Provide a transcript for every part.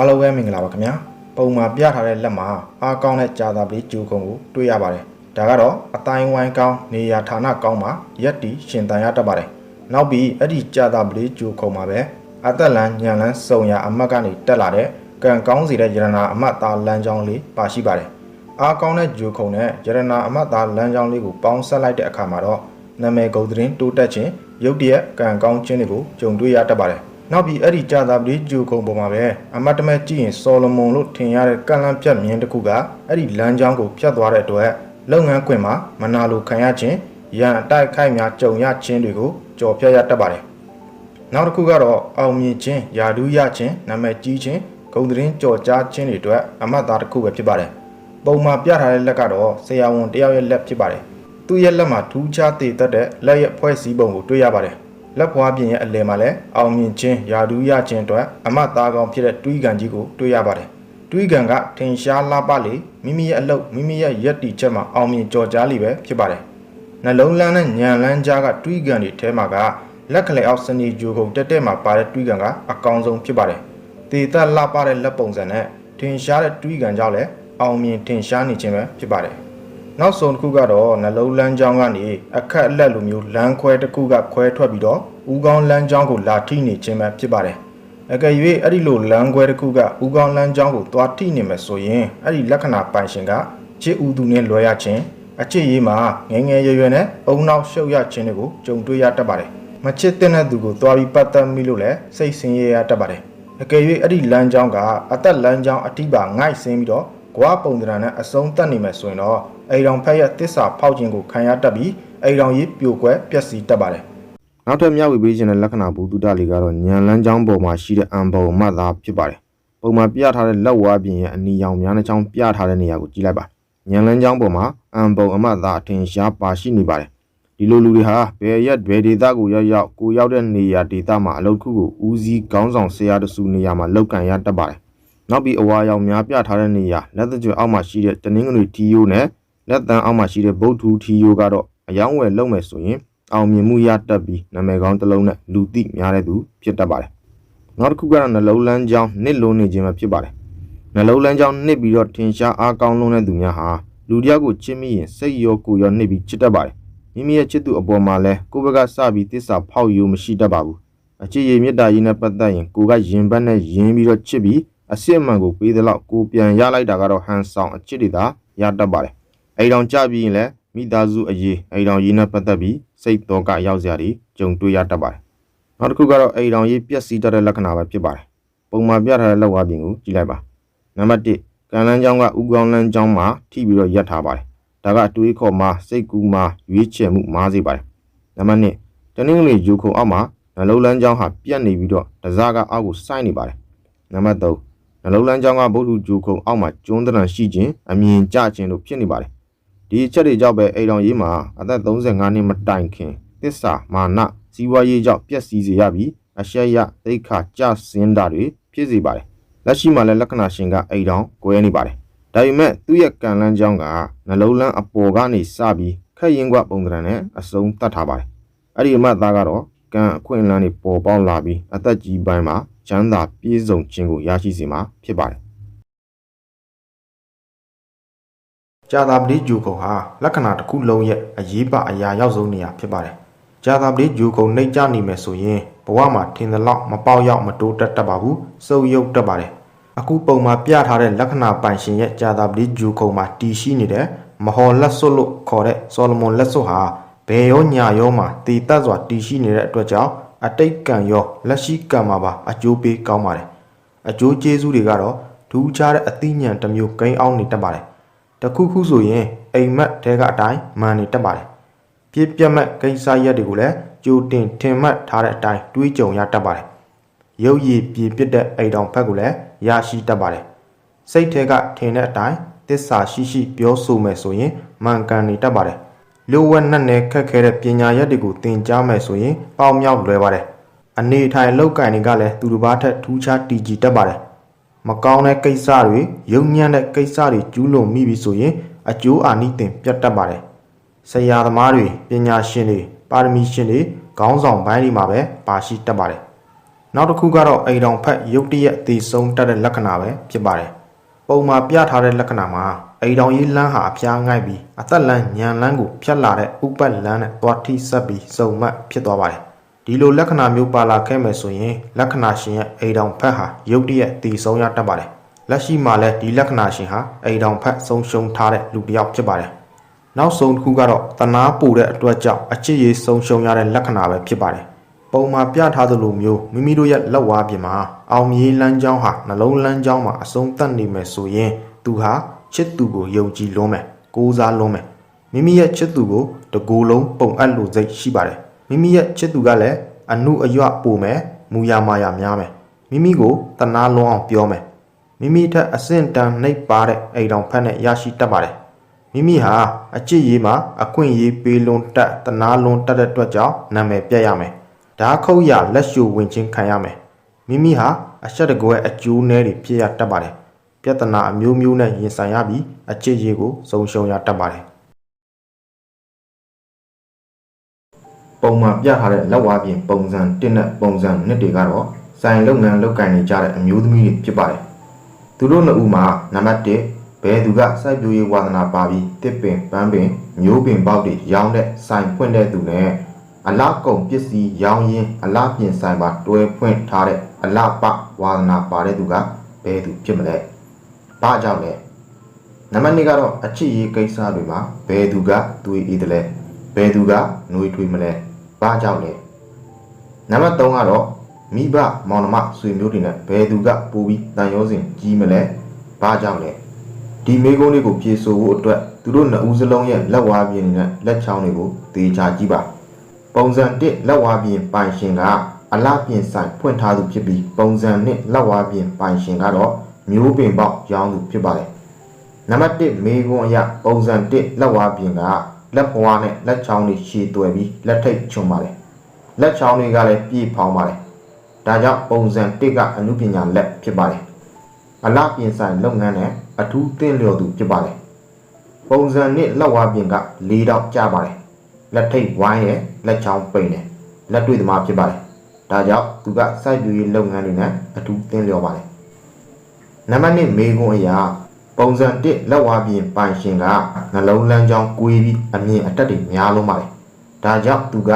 အားလုံးပဲမင်္ဂလာပါခင်ဗျာပုံမှာပြထားတဲ့လက်မှာအားကောင်းတဲ့ကြာသာပလေးဂျူခုံကိုတွေ့ရပါတယ်ဒါကတော့အတိုင်းဝိုင်းကောင်းနေရာဌာနကောင်းမှာရက်တီရှင်တန်ရတတ်ပါတယ်နောက်ပြီးအဲ့ဒီကြာသာပလေးဂျူခုံမှာပဲအသက်လန်းညံလန်းစုံရအမတ်ကနေတက်လာတဲ့ကံကောင်းစီတဲ့ယရနာအမတ်သားလမ်းကြောင်းလေးပါရှိပါတယ်အားကောင်းတဲ့ဂျူခုံနဲ့ယရနာအမတ်သားလမ်းကြောင်းလေးကိုပေါင်းဆက်လိုက်တဲ့အခါမှာတော့နာမည်ဂုတ်သတင်းတိုးတက်ခြင်းရုပ်တရက်ကံကောင်းခြင်းတွေကိုကြုံတွေ့ရတတ်ပါတယ် နောက်ပြီးအဲ့ဒီကြာသာပလေးဂျူခုံပေါ်မှာပဲအမတ်တမဲကြည့်ရင်ဆော်လမွန်လို့ထင်ရတဲ့ကန့်လန့်ပြတ်မြင်းတစ်ခုကအဲ့ဒီလမ်းကြောင်းကိုဖြတ်သွားတဲ့အတွက်လုပ်ငန်းခွင်မှာမနာလိုခံရခြင်းရန်အတိုက်ခိုက်များကြုံရခြင်းတွေကိုကြော်ဖြတ်ရတတ်ပါတယ်နောက်တစ်ခုကတော့အောင်မြင်ခြင်းယာဒူးရခြင်းနာမည်ကြီးခြင်းဂုဏ်သတင်းကြော်ကြားခြင်းတွေအတွက်အမတ်သားတစ်ခုပဲဖြစ်ပါတယ်ပုံမှာပြထားတဲ့လက်ကတော့ဆရာဝန်တယောက်ရဲ့လက်ဖြစ်ပါတယ်သူ့ရဲ့လက်မှာထူးခြားတည်တတ်တဲ့လက်ရဲ့ဖွဲ့စည်းပုံကိုတွေ့ရပါတယ် လက်ဖွားပြင်ရဲ့အလယ်မှာလည်းအောင်မြင်ခြင်းယာဒူးရခြင်းအတွက်အမတ်သားကောင်ဖြစ်တဲ့တွေးကန်ကြီးကိုတွေ့ရပါတယ်တွေးကန်ကထင်ရှားလှပလေမိမိရဲ့အလုပ်မိမိရဲ့ရက်တီချက်မှာအောင်မြင်ကြော်ကြားလိပဲဖြစ်ပါတယ်နှလုံးလန်းနဲ့ညံလန်းကြားကတွေးကန်တွေထဲမှာကလက်ကလေးအောက်စနီဂျိုခုတက်တက်မှာပါတဲ့တွေးကန်ကအကောင်ဆုံးဖြစ်ပါတယ်တေသက်လှပတဲ့လက်ပုံစံနဲ့ထင်ရှားတဲ့တွေးကန်ကြောင့်လည်းအောင်မြင်ထင်ရှားနေခြင်းပဲဖြစ်ပါတယ် နောက်ဆုံးတစ်ခုကတော့နှလုံးလန်းကြောင်းကနေအခက်အလက်လိုမျိုးလမ်းခွဲတစ်ခုကခွဲထွက်ပြီးတော့ဦးကောင်းလမ်းကြောင်းကိုလာထိနေခြင်းပဲဖြစ်ပါတယ်။အကယ်၍အဲ့ဒီလိုလမ်းခွဲတစ်ခုကဦးကောင်းလမ်းကြောင်းကိုသွားထိနေမယ်ဆိုရင်အဲ့ဒီလက္ခဏာပိုင်ရှင်ကချစ်ဦးသူနဲ့လွဲရခြင်းအချစ်ရေးမှာငယ်ငယ်ရွယ်ရွယ်နဲ့အုံနောက်ရှုပ်ရခြင်းတွေကိုကြုံတွေ့ရတတ်ပါတယ်။မချစ်တဲ့သူကိုသွားပြီးပတ်သက်မိလို့လည်းစိတ်ဆင်းရဲရတတ်ပါတယ်။အကယ်၍အဲ့ဒီလမ်းကြောင်းကအသက်လမ်းကြောင်းအတိပါငိုက်ဆင်းပြီးတော့ ကွာပုံသဏ္ဍာန်နဲ့အစုံတက်နေမယ်ဆိုရင်တော့အိမ်တော်ဖက်ရဲ့တစ္ဆာဖောက်ခြင်းကိုခံရတတ်ပြီးအိမ်တော်ရေးပြိုကွဲပျက်စီးတတ်ပါတယ်။နောက်ထပ်မျှဝေပေးခြင်းတဲ့လက္ခဏာဘူတုတလေးကတော့ညံလန်းချောင်းပေါ်မှာရှိတဲ့အံပုံမှတ်သားဖြစ်ပါတယ်။ပုံမှာပြထားတဲ့လက်ဝါးပြင်ရဲ့အနီရောင်များနှချောင်းပြထားတဲ့နေရာကိုကြည့်လိုက်ပါ။ညံလန်းချောင်းပေါ်မှာအံပုံအမှတ်သားအထင်ရှားပါရှိနေပါတယ်။ဒီလိုလူတွေဟာဘယ်ရက်ဘယ်ဒေသကိုရောက်ရောက်ကိုရောက်တဲ့နေရာဒေသမှာအလုပ်ခုကိုဦးစီးခေါင်းဆောင်ဆရာတဆူနေရာမှာလောက်ကန်ရတတ်ပါတယ်။ နောက်ပြီးအဝါရောင်များပြထားတဲ့နေရာလက်သကြွအောက်မှာရှိတဲ့တနင်္ဂနွေထီယိုနဲ့လက်တန်းအောက်မှာရှိတဲ့ဗုဒ္ဓထီယိုကတော့အယောင်းဝယ်လုပ်မယ်ဆိုရင်အောင်မြင်မှုရတတ်ပြီးနာမည်ကောင်းတစ်လုံးနဲ့လူသိများတဲ့သူဖြစ်တတ်ပါတယ်။နောက်တစ်ခုကတော့နှလုံးလန်းကြောင်းနစ်လုံးနေခြင်းပဲဖြစ်ပါတယ်။နှလုံးလန်းကြောင်းနစ်ပြီးတော့ထင်ရှားအားကောင်းလုံးတဲ့သူများဟာလူတယောက်ကိုချစ်မိရင်စိတ်ရောကိုယ်ရောနစ်ပြီးချစ်တတ်ပါတယ်။မိမိရဲ့ချစ်သူအပေါ်မှာလဲကိုယ့်ဘက်ကစပြီးတစ္ဆာဖောက်ယူမရှိတတ်ပါဘူး။အချစ်ရည်မေတ္တာကြီးနဲ့ပတ်သက်ရင်ကိုကယင်ဘတ်နဲ့ယင်ပြီးတော့ချစ်ပြီး အစစ်အမှန်ကိုပေးသလောက်ကိုပြန်ရလိုက်တာကတော့ဟန်ဆောင်အချစ်တွေသာရတတ်ပါတယ်အိမ်တော်ကြပြီးရင်လည်းမိသားစုအရေးအိမ်တော်ရေးနဲ့ပတ်သက်ပြီးစိတ်တော်ကရောက်စရာတွေကြုံတွေ့ရတတ်ပါတယ်။နောက်တစ်ခုကတော့အိမ်တော်ရေးပျက်စီးတတ်တဲ့လက္ခဏာပဲဖြစ်ပါတယ်။ပုံမှန်ပြထားတဲ့လောက်ဝါပြင်ကိုကြည့်လိုက်ပါ။နံပါတ်1ကံလန်းချောင်းကဥကောင်းလန်းချောင်းမှာထိပြီးတော့ရပ်ထားပါတယ်။ဒါကအတွေးခေါ်မှာစိတ်ကူးမှာရွေးချယ်မှုမားစေပါတယ်။နံပါတ်2တနင်္ဂနွေယူခုံအောက်မှာနှလုံးလန်းချောင်းဟာပြတ်နေပြီးတော့တစားကအောက်ကိုစိုက်နေပါတယ်။နံပါတ်3 နှလုံးလန်းချောင်းကဗုဒ္ဓဂျူခုံအောက်မှာကျွန်းတရံရှိခြင်းအမြင်ကျခြင်းတို့ဖြစ်နေပါတယ်ဒီအချက်တွေကြောင့်ပဲအိမ်တော်ရေးမှာအသက်35နှစ်မတိုင်ခင်သစ္စာမာနစီးပွားရေးကြောင့်ပျက်စီးစေရပြီးအရှက်ရသိခါကြဆင်းတာတွေဖြစ်စေပါတယ်လက်ရှိမှာလည်းလက္ခဏာရှင်ကအိမ်တော်ကွဲနေပါတယ်ဒါပေမဲ့သူ့ရဲ့ကံလန်းကြောင်းကနှလုံးလန်းအပေါ်ကနေစပြီးခက်ရင်ကွပုံသဏ္ဍာန်နဲ့အစုံတတ်ထားပါတယ်အဲ့ဒီအမှတ်သားကတော့ကံအခွင့်အလမ်းတွေပေါ်ပေါက်လာပြီးအသက်ကြီးပိုင်းမှာ ချမ်းသာပြည့်စုံခြင်းကိုရရှိစေမှာဖြစ်ပါတယ်ကြာသာပတိဂျူကုံဟာလက္ခဏာတစ်ခုလုံးရဲ့အရေးပါအရာရောက်ဆုံးနေရာဖြစ်ပါတယ်။ကြာသာပတိဂျူကုံနှိပ်ကြနေမယ်ဆိုရင်ဘဝမှာထင်သလောက်မပေါက်ရောက်မတိုးတက်တတ်ပါဘူး။စုပ်ယုပ်တတ်ပါတယ်။အခုပုံမှာပြထားတဲ့လက္ခဏာပိုင်ရှင်ရဲ့ကြာသာပတိဂျူကုံမှာတည်ရှိနေတဲ့မဟော်လက်စွပ်လို့ခေါ်တဲ့ဆောလမွန်လက်စွပ်ဟာဘယ်ရောညာရောမှာတည်တတ်စွာတည်ရှိနေတဲ့အတွက်ကြောင့် အတိတ်ကံရောလက်ရှိကံမှာပါအကျိုးပေးကောင်းပါတယ်။အကျိုးကျေးဇူးတွေကတော့ထူးခြားတဲ့အသိဉာဏ်တစ်မျိုးကိန်းအောင်နေတတ်ပါတယ်။တခုခုဆိုရင်အိမ်မက်တဲကအတိုင်းမှန်နေတတ်ပါတယ်။ပြည့်ပြတ်မဲ့ကိစ္စရက်တွေကိုလည်းကြိုတင်ထင်မှတ်ထားတဲ့အတိုင်းတွေးကြုံရတတ်ပါတယ်။ရုပ်ရည်ပြည့်ပြတ်တဲ့အိမ်တော်ဖက်ကိုလည်းရရှိတတ်ပါတယ်။စိတ်ထဲကထင်တဲ့အတိုင်းတစ္ဆာရှိရှိပြောဆိုမယ်ဆိုရင်မှန်ကန်နေတတ်ပါတယ်။ လိုဝက်နဲ့နဲ့ခက်ခဲတဲ့ပညာရက်တွေကိုသင်ကြားမယ်ဆိုရင်ပေါမြောက်လွယ်ပါတယ်။အနေထိုင်လောက်ကင်တွေကလည်းသူတစ်ပါးထက်ထူးခြားတည်ကြည်တတ်ပါတယ်။မကောင်းတဲ့ကိစ္စတွေယုံညံ့တဲ့ကိစ္စတွေကျူးလွန်မိပြီဆိုရင်အကျိုးအာနိသင်ပြတ်တတ်ပါတယ်။ဆရာသမားတွေပညာရှင်တွေပါရမီရှင်တွေခေါင်းဆောင်ပိုင်းတွေမှာပဲပါရှိတတ်ပါတယ်။နောက်တစ်ခုကတော့အိမ်တော်ဖက်ရုတ်တရက်တည်ဆုံးတတ်တဲ့လက္ခဏာပဲဖြစ်ပါတယ်ပုံမှာပြထားတဲ့လက္ခဏာမှာ အိမ်တော်ကြီးလမ်းဟာအဖျားငိုက်ပြီးအသက်လမ်းညံလမ်းကိုဖြတ်လာတဲ့ဥပတ်လမ်းနဲ့သွားထိဆက်ပြီးစုံမတ်ဖြစ်သွားပါတယ်ဒီလိုလက္ခဏာမျိုးပါလာခဲ့မယ်ဆိုရင်လက္ခဏာရှင်ရဲ့အိမ်တော်ဖက်ဟာရုတ်တရက်တည်ဆုံးရတတ်ပါတယ်လက်ရှိမှာလည်းဒီလက္ခဏာရှင်ဟာအိမ်တော်ဖက်ဆုံးရှုံးထားတဲ့လူတစ်ယောက်ဖြစ်ပါတယ်နောက်ဆုံးတစ်ခုကတော့တနာပူတဲ့အတွက်ကြောင့်အချစ်ရေးဆုံးရှုံးရတဲ့လက္ခဏာပဲဖြစ်ပါတယ်ပုံမှာပြထားသလိုမျိုးမိမိတို့ရဲ့လက်ဝါးပြင်မှာအောင်မြေးလမ်းကြောင်းဟာနှလုံးလမ်းကြောင်းမှာအဆုံးသတ်နေမယ်ဆိုရင်သူဟာ ချစ်သူကိုယုံကြည်လွန်းမယ်ကိုးစားလွန်းမယ်မိမိရဲ့ချစ်သူကိုတကူလုံးပုံအပ်လို့စိတ်ရှိပါတယ်မိမိရဲ့ချစ်သူကလည်းအနုအယွပိုမယ်မူယာမာယာများမယ်မိမိကိုတနာလွန်းအောင်ပြောမယ်မိမိထက်အဆင့်တန်းနှိပ်ပါတဲ့အိမ်တော်ဖက်နဲ့ရရှိတတ်ပါတယ်မိမိဟာအချစ်ရေးမှာအခွင့်အရေးပေးလွန်တက်တနာလွန်တက်တဲ့အတွက်ကြောင့်နာမည်ပြတ်ရမယ်။ဓာခုတ်ရလက်ရှူဝင်ချင်းခံရမယ်။မိမိဟာအဆက်တကွဲအကျိုးနဲတွေဖြစ်ရတတ်ပါတယ်။ ပြဿနာအမျိုးမျိုးနဲ့ရင်ဆိုင်ရပြီးအချစ်ရေးကိုဆုံးရှုံးရတတ်ပါတယ်။ပုံမှန်ပြထားတဲ့လက်ဝါးပြင်ပုံစံ1နဲ့ပုံစံ2တွေကတော့ဆိုင်လုပ်ငန်းလုပ်ကိုင်နေကြတဲ့အမျိုးသမီးတွေဖြစ်ပါတယ်။သူတို့နှစ်ဦးမှာနံပါတ်1ဘယ်သူကစိုက်ပျိုးရေးဝါသနာပါပြီးတစ်ပင်ပန်းပင်မျိုးပင်ပေါက်တွေရောင်းတဲ့ဆိုင်ဖွင့်တဲ့သူနဲ့အလားကုန်ပစ္စည်းရောင်းရင်းအလားပြင်ဆိုင်ပါတွဲဖွင့်ထားတဲ့အလားပဝါသနာပါတဲ့သူကဘယ်သူဖြစ်မလဲ။ ဘာကြောင့်လဲ။နံပါတ်2ကတော့အချစ်ရေးကိစ္စတွေမှာဘယ်သူကသွေးအေးတယ်လဲ။ဘယ်သူကနှွေးထွေးမလဲ။ဘာကြောင့်လဲ။နံပါတ်3ကတော့မိဘမောင်နှမဆွေမျိုးတွေနဲ့ဘယ်သူကပိုပြီးတန်ရောစဉ်ကြီးမလဲဘာကြောင့်လဲဒီမေကုန်းလေးကိုဖြေဆိုဖို့အတွက်သူတို့နှစ်ဦးစလုံးရဲ့လက်ဝါးပြင်နဲ့လက်ချောင်းတွေကိုသေချာကြည့်ပါပုံစံ1လက်ဝါးပြင်ပိုင်ရှင်ကအလားပြင်ဆိုင်ဖွင့်ထားသူဖြစ်ပြီးပုံစံ2လက်ဝါးပြင်ပိုင်ရှင်ကတော့ မျိုးပင်ပေါက်ရောင်းသူဖြစ်ပါတယ်နံပါတ်1မေကွန်အရပုံစံ1လက်ဝါးပြင်ကလက်ဘွားနဲ့လက်ချောင်းတွေရှည်တွယ်ပြီးလက်ထိတ်ချွန်ပါတယ်လက်ချောင်းတွေကလည်းပြည့်ဖောင်းပါတယ်။ဒါကြောင့်ပုံစံ1ကအမှုပညာလက်ဖြစ်ပါတယ်။အလားပြင်ဆိုင်လုပ်ငန်းနဲ့အထူးသင့်လျော်သူဖြစ်ပါတယ်။ပုံစံ2လက်ဝါးပြင်က၄တောက်ကျပါတယ်။လက်ထိတ်ဝိုင်းရဲ့လက်ချောင်းပိန်တယ်။လက်တွေ့သမားဖြစ်ပါတယ်။ဒါကြောင့်သူကစိုက်ပျိုးရေးလုပ်ငန်းတွေနဲ့အထူးသင့်လျော်ပါတယ်။ နံပါတ်1မေခွန်းအရာပုံစံ1လက်ဝါးပြင်ပိုင်ရှင်ကနှလုံးလန်းချောင်းကွေးပြီးအမြင်အတက်တွေများလုံးပါတယ်။ဒါကြောင့်သူက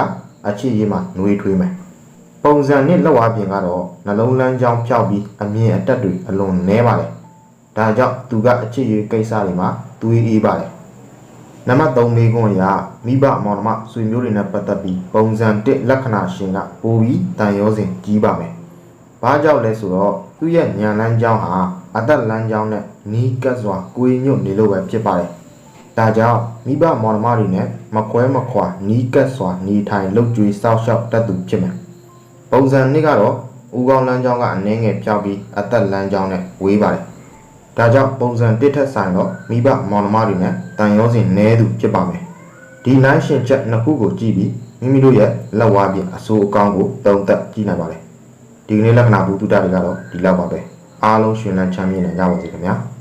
အချစ်ရေးမှာနှွေးထွေးမယ်။ပုံစံနဲ့လက်ဝါးပြင်ကတော့နှလုံးလန်းချောင်းဖြောက်ပြီးအမြင်အတက်တွေအလွန်နည်းပါတယ်။ဒါကြောင့်သူကအချစ်ရေးကိစ္စတွေမှာသွေးအေးပါတယ်။နံပါတ်3မေခွန်းအရာမိဘမောင်နှမဆွေမျိုးတွေနဲ့ပတ်သက်ပြီးပုံစံ1လက္ခဏာရှင်ကပိုပြီးတန်ရောစဉ်ကြီးပါမယ်။ဘာကြောင့်လဲဆိုတော့သူ့ရဲ့ညာလန်းချောင်းဟာ အသက်လန်းချောင်းနဲ့နီးကပ်စွာကိုယ်ညွတ်နေလို့ပဲဖြစ်ပါတယ်။ဒါကြောင့်မိဘမောင်နှမတွေနဲ့မကွဲမခွာနီးကပ်စွာနေထိုင်လုပ်ကြွေးစောက်ရှောက်တတ်သူဖြစ်မယ်။ပုံစံနှစ်ကတော့ဦးကောင်းလမ်းကြောင်းကအနှင်းငယ်ပြောက်ပြီးအသက်လမ်းကြောင်းနဲ့ဝေးပါတယ်။ဒါကြောင့်ပုံစံတစ်ထက်ဆိုင်တော့မိဘမောင်နှမတွေနဲ့တန်ရောစဉ်နဲသူဖြစ်ပါမယ်။ဒီလိုင်းရှင်ချက်နှစ်ခုကိုကြည့်ပြီးမိမိတို့ရဲ့လက်ဝါးပြင်အစိုးအကောင်းကိုသုံးသပ်ကြည့်နိုင်ပါတယ်။ဒီကနေ့လက္ခဏာဘူတုတတွေကတော့ဒီလောက်ပါပဲ။ အားလုံးရှင်လန်းချမ်းမြေ့နိုင်ကြပါစေခင်ဗျာ။